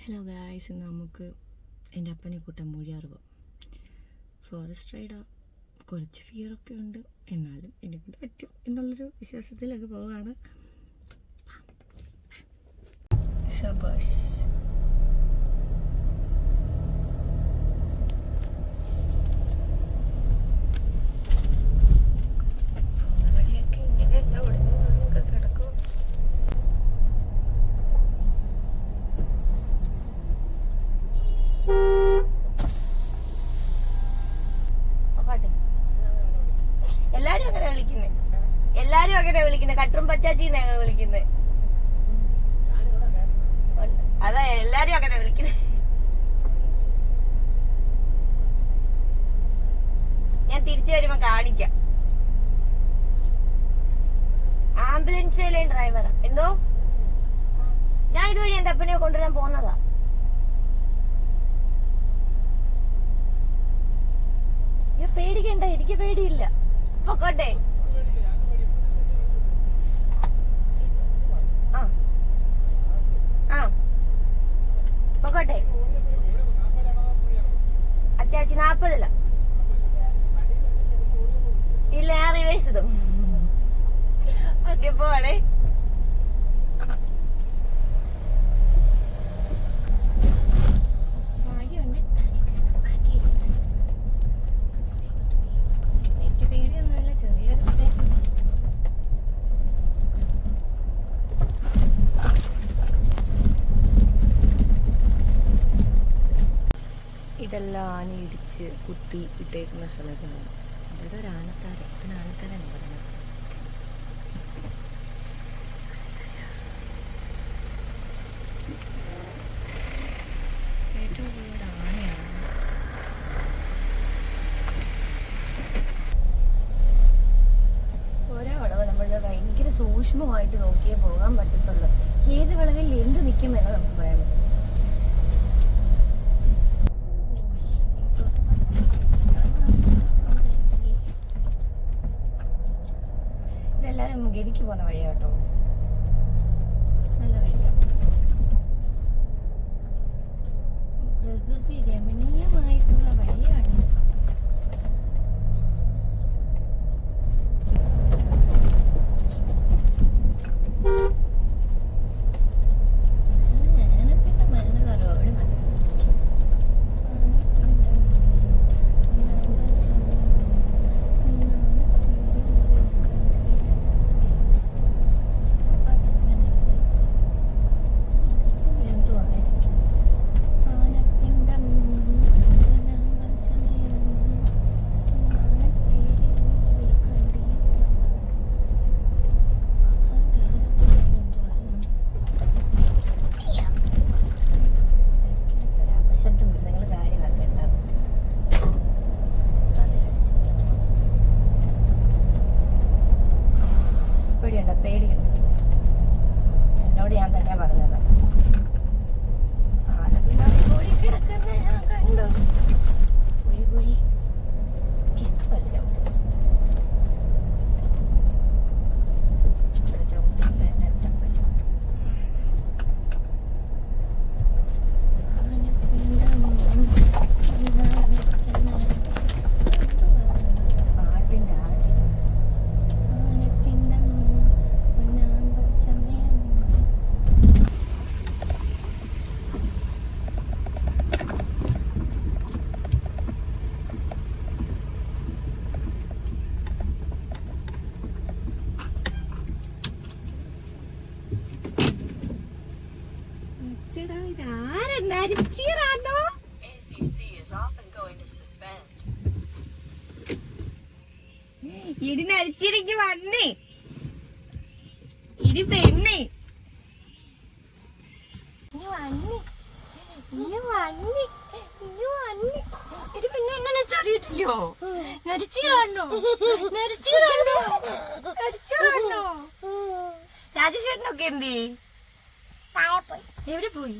Hello guys ഇന്ന് നമുക്ക് എന്റെ അപ്പനെ കൂട്ടം അറിവ് ഫോറസ്റ്റ് റൈഡ് കുറച്ച് ഫിയറൊക്കെ ഉണ്ട്. എന്നാലും എന്നെ കൊണ്ട് പറ്റും എന്നുള്ളൊരു വിശ്വാസത്തിലൊക്കെ പോവാണ്. ശബാഷ് പോകുന്ന വഴിയൊക്കെ ഇങ്ങനെയല്ല ഒടിഞ്ഞു ഒടിഞ്ഞൊക്കെ കിടക്കും എല്ലാരും അങ്ങനെ വിളിക്കുന്നേ എല്ലാരും അങ്ങനെ പച്ചാച്ചിന്ന് ഞങ്ങൾ വിളിക്കുന്നത്. അതെ എല്ലാരും അങ്ങനെ വിളിക്കുന്നത്. ഞാൻ തിരിച്ചു വരുമ്പോ കാണിക്കാം. ആംബുലൻസിലെ ഡ്രൈവർ? എന്തോ? ഞാൻ ഇതുവഴി എന്റെ അപ്പനെ കൊണ്ടുവരാൻ പോന്നതാ. പേടിക്കണ്ട എനിക്ക് പേടിയില്ല. പൊക്കോട്ടെ ആ ആ പൊക്കോട്ടെ. അച്ചാച്ചി നാപ്പതില. ഇല്ല ഞാൻ റിവേഴ്സ് ഇതും ഓക്കെ പോവാണേ. ആന ഇടിച്ച് കുത്തി ഇട്ടേക്കുന്ന സ്ഥലത്താണ്. അതായത് ഒരു ആനത്താര. ആനത്താര എന്ന് പറയുന്നത്. നമ്മൾ ഭയങ്കര സൂക്ഷ്മമായിട്ട് നോക്കിയേ പോകാൻ പറ്റത്തുള്ളൂ. ഏത് വളവിൽ എന്ത് നിൽക്കുമെന്ന് നമുക്ക് പറയാൻ പറ്റും ഇതെല്ലാരും പോകുന്ന പോകുന്ന വഴിയാട്ടോ. നല്ല വഴിയാ. പ്രകൃതി രമണീയമായിട്ടുള്ള വഴിയാണ് ആനപ്പിന്റെ മരുന്നുള്ള റോഡ് മതി അപശബ്ദം നിങ്ങൾ കാര്യങ്ങളൊക്കെ ഉണ്ടാവും പേടിയുണ്ട് പേടിയുണ്ട് എന്നോട് ഞാൻ തന്നെ പറഞ്ഞത് ആലപ്പിന്നാടി കോഴി കിടക്കുന്ന ഞാൻ കണ്ടു കുഴി കുഴി ഇഷ്ടമല്ല ചവിട്ട് ഇവിടെ ചവിട്ടില്ല എന്നെ ഒറ്റ ചവിട്ട് പാട്ടിന്റെ ആദ്യം ആനപ്പിണ്ടം പൊന്നാമ്പൽ ചമയം ചീറാന്നോ? Often going to suspend. ഇടി നരിച്ചിരിക്ക് വന്നേ. ഇടി പെണ്ണേ. ഇനി വന്നേ. ഇനി വന്നേ. ഇനി വന്നേ. ഇത് പിന്നെ എന്നെ നരിച്ചറിയിട്ടില്ലോ നരിച്ചു കാണോ നരിച്ചു കാണോ നരിച്ചു കാണോ രാജേഷേട്ടനൊക്കെ എന്തേ എവിടെ പോയി?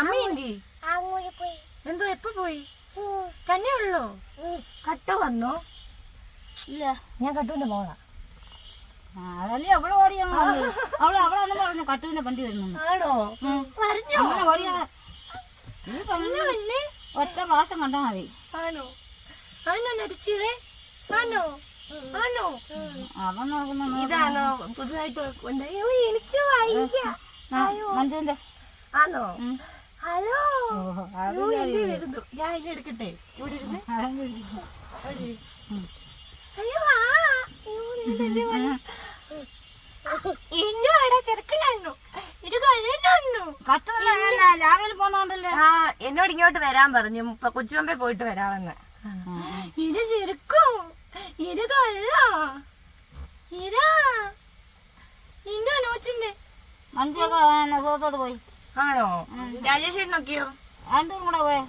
അമ്മയുണ്ട്. അങ്ങോട്ട് പോയി എന്തോ എപ്പോ പോയി? തന്നെ ഉള്ളോ കട്ട വന്നോ? ഇല്ല. ഞാൻ കട്ടുവിന്റെ മോളാ. അതല്ലേ അവൾ ഓടിയാ അവൾ അവളാന്ന് പറഞ്ഞു കട്ടുവിന്റെ വണ്ടി വരുന്നു ആണോ? പറഞ്ഞു അങ്ങനെ ഓടിയാ പറഞ്ഞു ഒറ്റ പ്രാവശ്യം കണ്ടാ മതി. ആണോ? ആണോ നടിച്ചേ ആണോ? ആണോ? അവൻ നോക്കുന്ന ഇതാണോ? പുതുതായിട്ട് എനിക്ക് മഞ്ജുവിന്റെ ആണോ. ഹലോ? വരുന്നു ഞാൻ എടുക്കട്ടെ? ഇവിടെ ഇരുന്ന്. അയ്യോ. ഇന്നു അവിടെ ഇത് കട്ടുന്ന രാവിലെ പോന്നോണ്ടല്ലേ? ആ എന്നോട് ഇങ്ങോട്ട് വരാൻ പറഞ്ഞു. ഇപ്പൊ കൊച്ചുമ്പേ പോയിട്ട് വരാമെന്ന്. ഇത് ചെറുക്കോ. ഇത് കല്ല ഇരാ. ഇന്നോ നോച്ചിന്റെ. സുഖത്തോട് പോയി. ആണോ? രാജേഷ് നോക്കിയോ? രണ്ടും കൂടെ പോയി.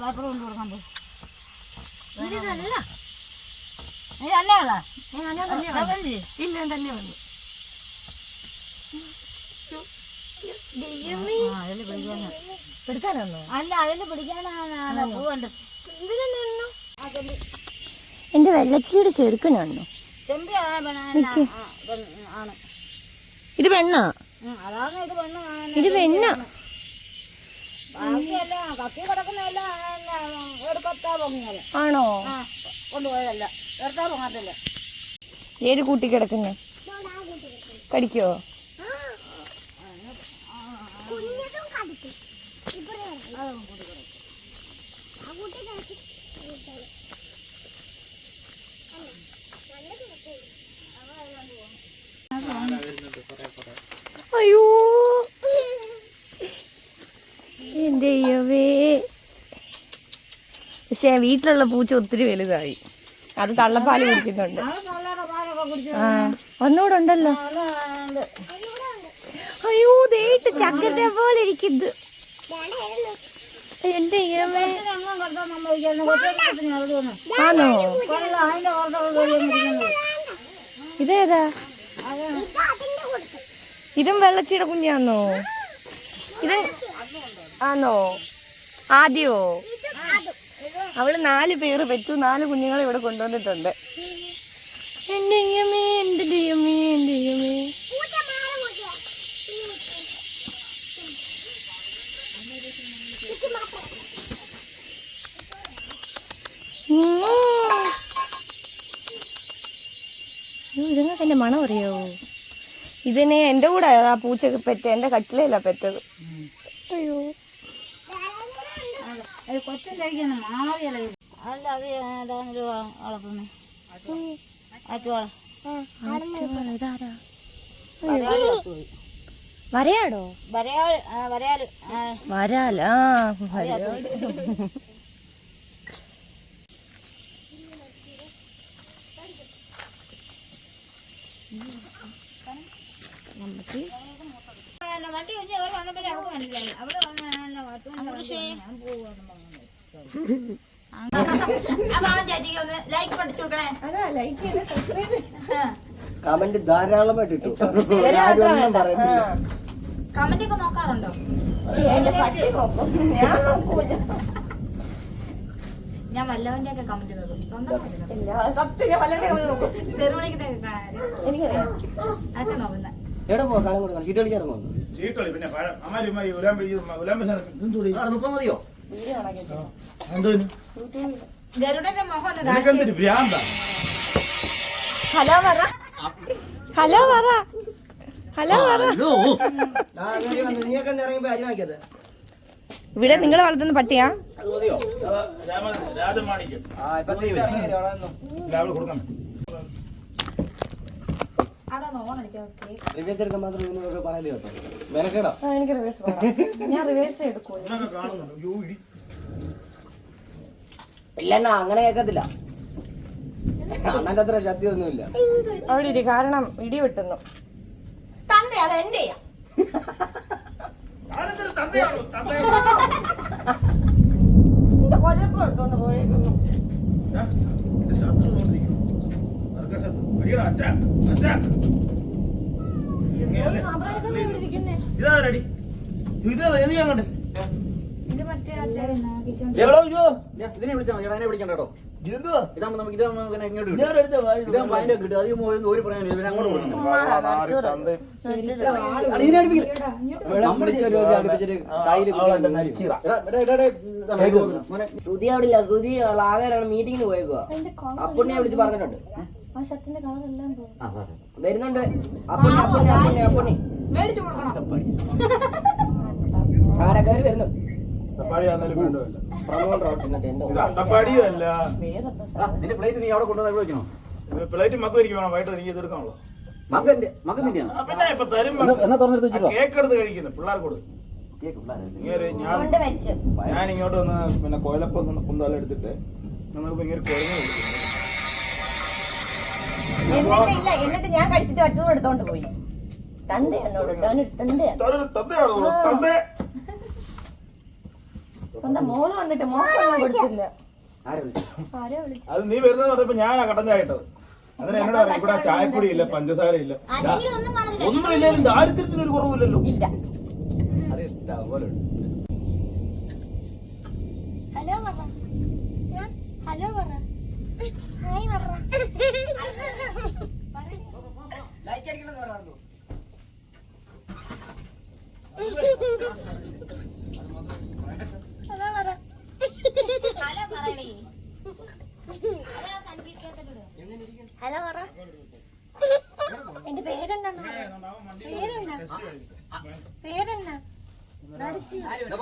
പേപ്പർ കൊണ്ട് നീ ഇല്ല തന്നെ വന്നു. അല്ല അതിൽ പിടിക്കാനാണ്. പൂവുണ്ട്. എന്റെ വെള്ളച്ചിയുടെ ചെറുക്കനാണോ ചെമ്പി ആ പെണ്ണ- ആ, പെണ്ണ് ആണ്. ഇത് വെണ്ണാ ഇത് വെണ്ണ. ഇത് ആണോ? ആ കൊണ്ടുപോയതല്ല. എടുത്താ പൊങ്ങത്തില്ല. ഏത് കൂട്ടി കിടക്കും? കടിക്കോ. അയ്യോ. എന്റെ അയ്യവേ പക്ഷേ വീട്ടിലുള്ള പൂച്ച ഒത്തിരി വലുതായി. അത് തള്ളപ്പാൽ കുടിക്കുന്നുണ്ട്. ആ ഒന്നുകൂടെ ഉണ്ടല്ലോ അയ്യോ ദേട്ട് ചക്കത്തെ പോലെ ഇരിക്കുന്നു. എന്റെ ആണോ? ഇതേതാ? ഇതും വെള്ളച്ചിയുടെ കുഞ്ഞാന്നോ? ഇത് ആന്നോ? ആദ്യോ? അവൾ നാല് പേര് പെറ്റു. നാല് കുഞ്ഞുങ്ങളെ ഇവിടെ കൊണ്ടുവന്നിട്ടുണ്ട്. എന്റെ എന്റെ ദൈവമേ എന്റെ ഇതുങ്ങൾക്ക് എന്റെ മണം അറിയാവോ ഇതിനെ എന്റെ കൂടെ ആ പൂച്ച പെറ്റ എന്റെ കട്ടിലല്ല പെറ്റത്. അയ്യോ. അത് വരയാൽ കഴിക്കുന്നു ആ അല്ല അത് ഏതാണ്ട് വളർത്തുന്നു അച്ചുവാള ഇതാരാ വരയാട് ചത്തുപോയി. വരയാടോ വരയാട് ആ, വരയാട് ആ, വരാല ആ വരയാട് നമുക്ക് പിന്നെ വണ്ടി വെച്ച് അവർ വന്നപ്പോൾ അവർക്ക് മനസ്സിലായി അവിടെ വന്ന് എന്നെ വട്ടുകൊണ്ട് ഞാൻ പോകുമെന്ന് പറഞ്ഞു. അതാ ലൈക്ക് ചെയ്ത് സബ്സ്ക്രൈബ് കമന്റ് ധാരാളമായിട്ട് ഇട്ടു. കമന്റ് ഒക്കെ നോക്കാറുണ്ടോ? എന്റെ പട്ടി നോക്കും. ഞാൻ വല്ലവന്റെ ഒക്കെ കമന്റ് നോക്കും സ്വന്തം ഇല്ല സത്യം ഞാൻ വല്ലവരുടെ നോക്കും. തെരുവിളിക്കുന്നൊക്കെ അതൊക്കെ നോക്കുന്ന എവിടെ പോകാം കാലം കൊടുക്കണം സീറ്റ് കളിക്കാൻ ഇറങ്ങുന്നു പിന്നെ ഉലാമ്പ മതിയോ? ഹലോ പറ. ഹലോ പറ. ഹലോ പറ. നീയൊക്കെ ഇറങ്ങിയപ്പോ അരി വാങ്ങിക്കത്? ഇവിടെ നിങ്ങൾ വളർത്തുന്ന പട്ടിയാ? അത് മതിയോ? രാമ രാജമാണിക്യം ആ ഇപ്പൊ തിരിച്ചിറങ്ങി അവിടെ നിന്നോ. രാവിലെ കൊടുക്കണം അവിടെ ഒന്ന് ഓൺ അടിച്ചോ റിവേഴ്സ് എടുക്കാൻ മാത്രം ഇതിനൊക്കെ പറയൽ കേട്ടോ. മെനക്കേടാ. എനിക്ക് റിവേഴ്സ് ഞാൻ റിവേഴ്സ് അങ്ങനെ കേക്കത്തില്ല. അണ്ണന്റെ അത്ര ശക്തി ഒന്നുമില്ല അവിടെ ഇരി കാരണം ഇടി വിട്ടുന്നു. തന്നെ അത് എന്റെ കൊലപ്പ് എടുത്തോണ്ട് പോയേക്കുന്നു. ഞാൻ എന്റെ ശത്രു അടിയടാ അറ്റാക്ക് അറ്റാക്ക് ഇതാ ഇതാ ഞാൻ കണ്ടേ ഇത് എവിടോ ഇതിനെ മതി വിളിക്കണ്ട കേട്ടോ ഇതെന്തുവാ ഇതാകുമ്പോ നമുക്ക് ഇതാകുമ്പോ നമുക്ക് ഇങ്ങോട്ട് കിട്ടും ഞാൻ എടുത്ത വായി ഇതാകുമ്പോ അതിന്റെ കിട്ടും അധികം പോയി ഒരു പറയാനില്ല പിന്നെ അങ്ങോട്ട് ശ്രുതി അവിടെ ഇല്ല ശ്രുതി ആകാരാണ് മീറ്റിംഗിന് പോയേക്കുക അപ്പുണ്ണിയെ വിളിച്ച് പറഞ്ഞിട്ടുണ്ട് ആ ഷർട്ടിന്റെ കളർ എല്ലാം പോകും വരുന്നുണ്ട്. മേടിച്ചു കൊടുക്കണം. ആടെ കയറി വരുന്നു. പ്ലേറ്റ് നീ അവിടെ കൊണ്ടുവന്ന് വെക്കണോ? പ്ലേറ്റ് മക്കും എനിക്ക് വേണം. വൈകിട്ട് എനിക്ക് തീർക്കാനുള്ളൂ മകന്റെ മകൻ നിന്റെയാണോ പിന്നെ ഇപ്പൊ തരും എന്നാ- എന്നാ തുറന്നെടുത്ത് വെച്ചിട്ടോ കേക്ക് എടുത്ത് കഴിക്കുന്നു. പിള്ളേർക്ക് കൊടുക്കും ഇങ്ങനെ ഞാൻ ഇങ്ങോട്ട് വന്ന് പിന്നെ കോയിലപ്പം കുന്താലം എടുത്തിട്ട് നമുക്ക് ഇങ്ങനെ കുഴഞ്ഞു കൊടുക്കും എന്നിട്ട് ഇല്ല എന്നിട്ട് ഞാൻ കഴിച്ചിട്ട് വെച്ചതും എടുത്തോണ്ട് പോയി. സ്വന്തം മോൾ വന്നിട്ട് കൊടുത്തില്ല. ആരെ വിളിച്ചു? ആരെയാ വിളിച്ചു? അത് നീ വരുന്നത് പറഞ്ഞപ്പോ ഞാനാ കടം ചായിട്ടത് അതിന് എന്നോട് പറയാം ഇവിടെ ചായപ്പൊടി ഇല്ല പഞ്ചസാര ഇല്ല. അല്ലെങ്കിൽ ഒന്നും ഇല്ലാലും ഒന്നും ഇല്ലെങ്കിലും ദാരിദ്ര്യത്തിന് ഒരു കുറവില്ലല്ലോ. ഹലോ ഹലോ പറ. ഹലോ പറ എന്റെ പേരെന്താണ് പേരെന്നാ പേരെന്നാ നടിച്ചു ദാ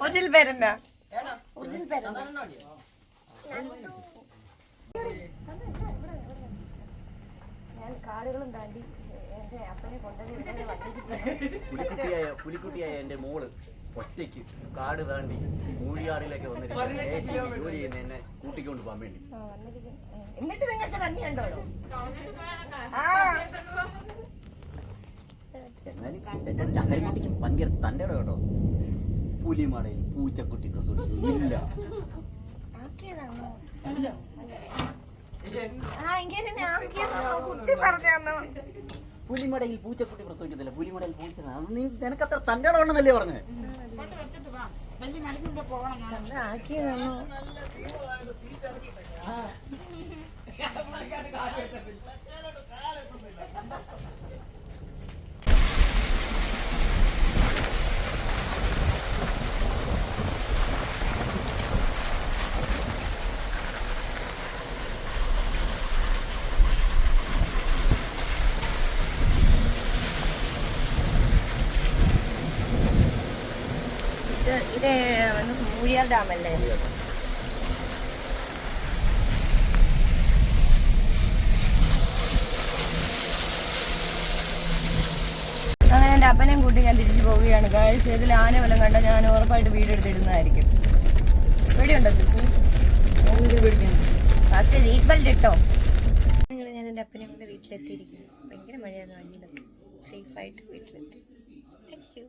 ഒറിജിനൽ പേരെന്നാ ഒറിജിനൽ? ഞാൻ കാടുകളും താണ്ടി എന്റെ അപ്പനെ പുലിക്കുട്ടിയായ പുലിക്കുട്ടിയായ എന്റെ മോൾ ഒറ്റയ്ക്ക് കാട് താണ്ടി മൂഴിയാറിലേക്ക് വന്നിട്ട് ജോലി ചെയ്യുന്ന എന്നെ കൂട്ടിക്കൊണ്ട് പോകാൻ വേണ്ടി. എന്നിട്ട് നിങ്ങൾക്ക് തന്നെയുണ്ടോ എന്നാലും എന്റെ ചകരിക്കുട്ടിക്ക് ഭയങ്കര തന്റെ കേട്ടോ. പുലിമടയിൽ പൂച്ചക്കുട്ടി പ്രസവിച്ചു ഇല്ല. പുലിമടയിൽ പൂച്ചക്കുട്ടി പ്രസവിക്കത്തില്ല. പുലിമടയിൽ പൂച്ച അത് നീ നിനക്ക് അത്ര തന്റെ ഉണ്ടെന്നല്ലേ പറഞ്ഞു? ആക്കിയതാണോ ഇത് ഇത് മൂഴിയാർ ഡാമല്ലേ അങ്ങനെ എന്റെ അപ്പനെയും കൂട്ടി ഞാൻ തിരിച്ചു പോവുകയാണ്. കാഴ്ച ഇതിൽ ആന വല്ലതും കണ്ടാൽ ഞാൻ ഉറപ്പായിട്ട് വീഡിയോ എടുത്തിടുന്നതായിരിക്കും. പേടിയുണ്ടോ ചേച്ചി? ഫസ്റ്റ് സീറ്റ് ബെൽറ്റ് ഇട്ടോ? അങ്ങനെ ഞാൻ എന്റെ അപ്പനെയും കൂടെ വീട്ടിലെത്തിയിരിക്കുന്നു. ഭയങ്കര മഴയായിരുന്നു. വണ്ടിയിലൊക്കെ സേഫായിട്ട് വീട്ടിലെത്തി. Thank you